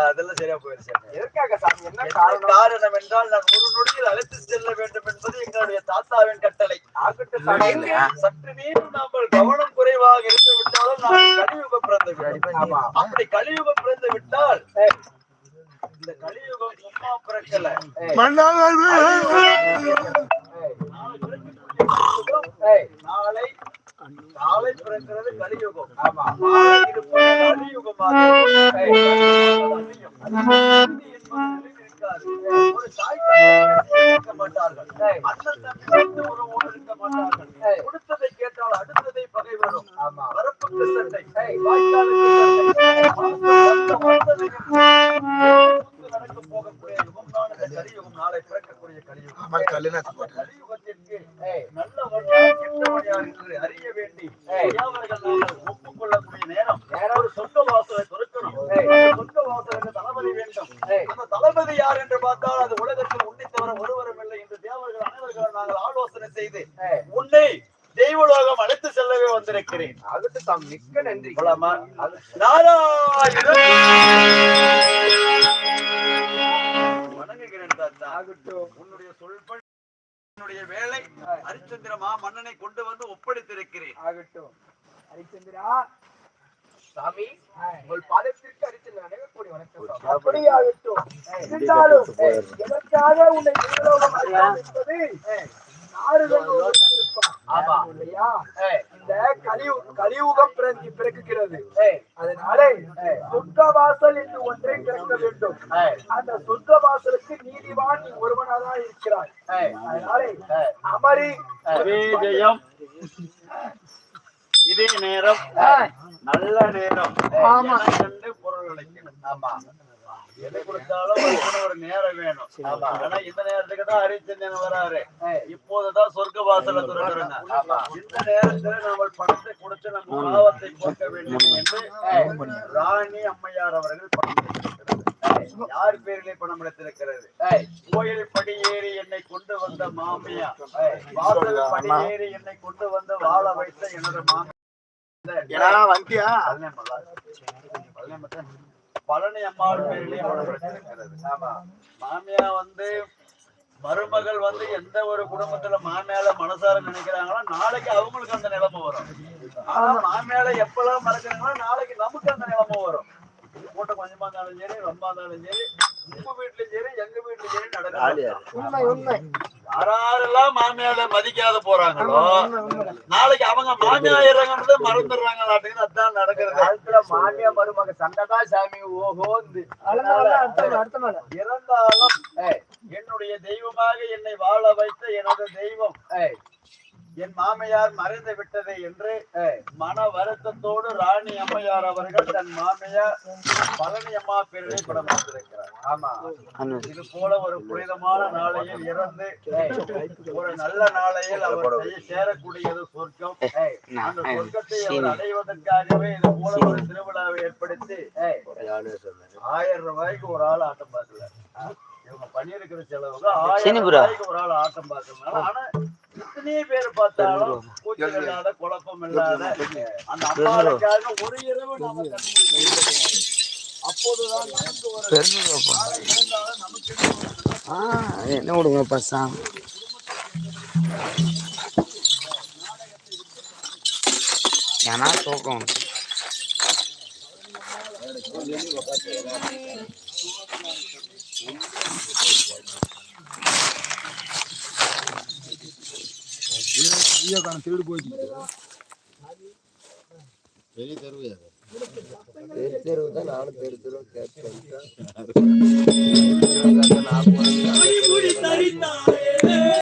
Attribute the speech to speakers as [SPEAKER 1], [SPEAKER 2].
[SPEAKER 1] அதெல்லாம் சரியா போயிருச்சு
[SPEAKER 2] எதற்காக சாமி? என்ன காரணம்?
[SPEAKER 1] என்றால் நான் ஒரு நொடியில் அழைத்து செல்ல வேண்டும் என்பது எங்களுடைய தாத்தாவின் கட்டளை. சற்று மீண்டும் நாங்கள் கவனம் குறைவாக இருந்து விட்டாலும் நான் கலியுகம் பிறந்து விட்டோம். அப்படி கலியுகம் பிறந்து விட்டால் இந்த கலியுகம் சும்மா பிறக்கல. நாளை நாளை பிறக்கிறது கலியுகம்.
[SPEAKER 2] ஆமா.
[SPEAKER 1] கலியுகமாக கொடுத்ததை கேட்டால் அடுத்ததை பகை வரும் வரப்புக்கு நடக்க போகக்கூடிய யுகம் தான் இந்த கலியுகம் நாளை பிறக்கக்கூடிய கலியுகம் கலியுகத்திற்கு நல்ல வழியாக என்று அறிய வேண்டி ஒப்புக்கொள்ளக்கூடிய நேரம் ஒரு சொந்த வாசலை திறக்கணும் அந்த சொந்த வாசலுக்கு தளபதி வேண்டும் அந்த தளபதி யார் என்று பார்த்தால் அது உலகத்தில் உன்னை தவிர ஒருவரும் இல்லை என்று தேவர்கள் அனைவர்கள் நாங்கள் ஆலோசனை செய்து உன்னை தெய்வலோகம் அழைத்து செல்லவே வந்திருக்கிறேன்.
[SPEAKER 2] ஆகட்டும் சாமி மிக்க நன்றி.
[SPEAKER 1] வணங்குகிறேன் தாத்தா. உன்னுடைய சொல்படி என்னுடைய வேலை ஹரிச்சந்திரமா மன்னனை கொண்டு வந்து ஒப்படைத்திருக்கிறேன்.
[SPEAKER 2] ஆகட்டும். ஹரிச்சந்திரா சாமி உங்கள் பாதத்திற்கு ஹரிச்சந்திரன் அனைவருக்கூடிய வணக்கம் சாமி. அப்படி ஆகட்டும் இருந்தாலும் எதற்காக உன்னை தேவலோகம் அழைத்தோம் என்பது நாடுகள் ஒரு விருப்பம். ஆமா. இல்லையா? இந்த கலியு கலியுகம் பிறந்து பிறக்குகிறது. அதனால சொர்க்க வாசல் என்று ஒன்றை திறக்க வேண்டும். அந்த சொர்க்க வாசலுக்கு நீதிவான் நீ ஒருவனாதான் இருக்கிறாய் அதனால அமரி
[SPEAKER 1] ஜெயம் இதே நேரம். நல்ல நேரம். கண்டு பொருள் அளிக்கணும் ஆமா. எதை கொடுத்தாலும் அதுக்குன்னு ஒரு நேரம் வேணும். ஆனா இந்த நேரத்துக்கு தான் ஹரிச்சந்திரன் வராரு. இப்போதுதான் சொர்க்க வாசல துறக்குறங்க இந்த நேரத்துல நம்ம பணத்தை கொடுத்து நம்ம பாவத்தை போக்க வேண்டும் என்று ராணி அம்மையார் அவர்கள் பணம். யார் பேரிலே பணம் எடுத்திருக்கிறது? கோயில் படி ஏறி என்னை கொண்டு வந்த மாமியா வாசல் படி ஏறி என்னை கொண்டு வந்து வாழ வைத்த எனது மாமியா
[SPEAKER 3] வந்தியா?
[SPEAKER 1] பழனி மாமியா வந்து மருமகள் வந்து எந்த ஒரு குடும்பத்துல மாமியால மனசார நினைக்கிறாங்களோ நாளைக்கு அவங்களுக்கு அந்த நிலைமை வரும். ஆனா மாமியால எப்பெல்லாம் மறக்கிறாங்களோ நாளைக்கு நமக்கு அந்த நிலைமை வரும். கூட்டம் கொஞ்சமா இருந்தாலும் சரி ரொம்ப இருந்தாலும் சரி உங்க வீட்லயும் சரி எங்க வீட்லயும் சரி நடக்கும்
[SPEAKER 2] உண்மை உண்மை.
[SPEAKER 1] யாரெல்லாம் மாமியால மதிக்காத போறாங்களோ நாளைக்கு அவங்க மாமியாயிரங்கன்றத மறந்துடுறாங்களாட்டுக்கு அதான் நடக்கிறது.
[SPEAKER 2] காலத்துல மாமியா மருமக சண்டைதான் சாமி ஓஹோ
[SPEAKER 1] இறந்தாலும் என்னுடைய தெய்வமாக என்னை வாழ வைத்த எனது தெய்வம். என் மாமையார் மறைந்து விட்டது என்று மன வருத்தத்தோடு ராணி அம்மையார் அவர்கள் தன் மாமியார் பழனி அம்மா பேரிலே படம் வந்திருக்கிறார் ஆமா. இது போல ஒரு புனிதமான நாளையில் இறந்து ஒரு நல்ல நாளையில் அவர் சேரக்கூடியது சொர்க்கம். அந்த சொர்க்கத்தை அவர் அடைவதற்காகவே இது போல ஒரு திருவிழாவை ஏற்படுத்தி ஆயிரம் ரூபாய்க்கு ஒரு ஆள் ஆட்டம் பார்க்கல இவங்க பண்ணியிருக்கிற செலவுக்கு ஆயிரம் ரூபாய்க்கு ஒரு ஆள் ஆட்டம் பார்க்கறதுனால ஆனா இத்தனையே பேர் பார்த்தாலும் கூச்சல் இல்லாத குழப்பம் இல்லாத அந்த அம்மாவுக்காக ஒரு இரவு நாம. அப்போதுதான் நமக்கு ஒரு
[SPEAKER 3] என்ன விடுங்க பசங்க? ஏன்னா தூக்கம்.
[SPEAKER 4] ஐயோ காண திருடு போச்சு பெரிய தெருவையா பெரிய தெருவு தான் நானும் பெரிய தெருவு கேட்டேன் நான்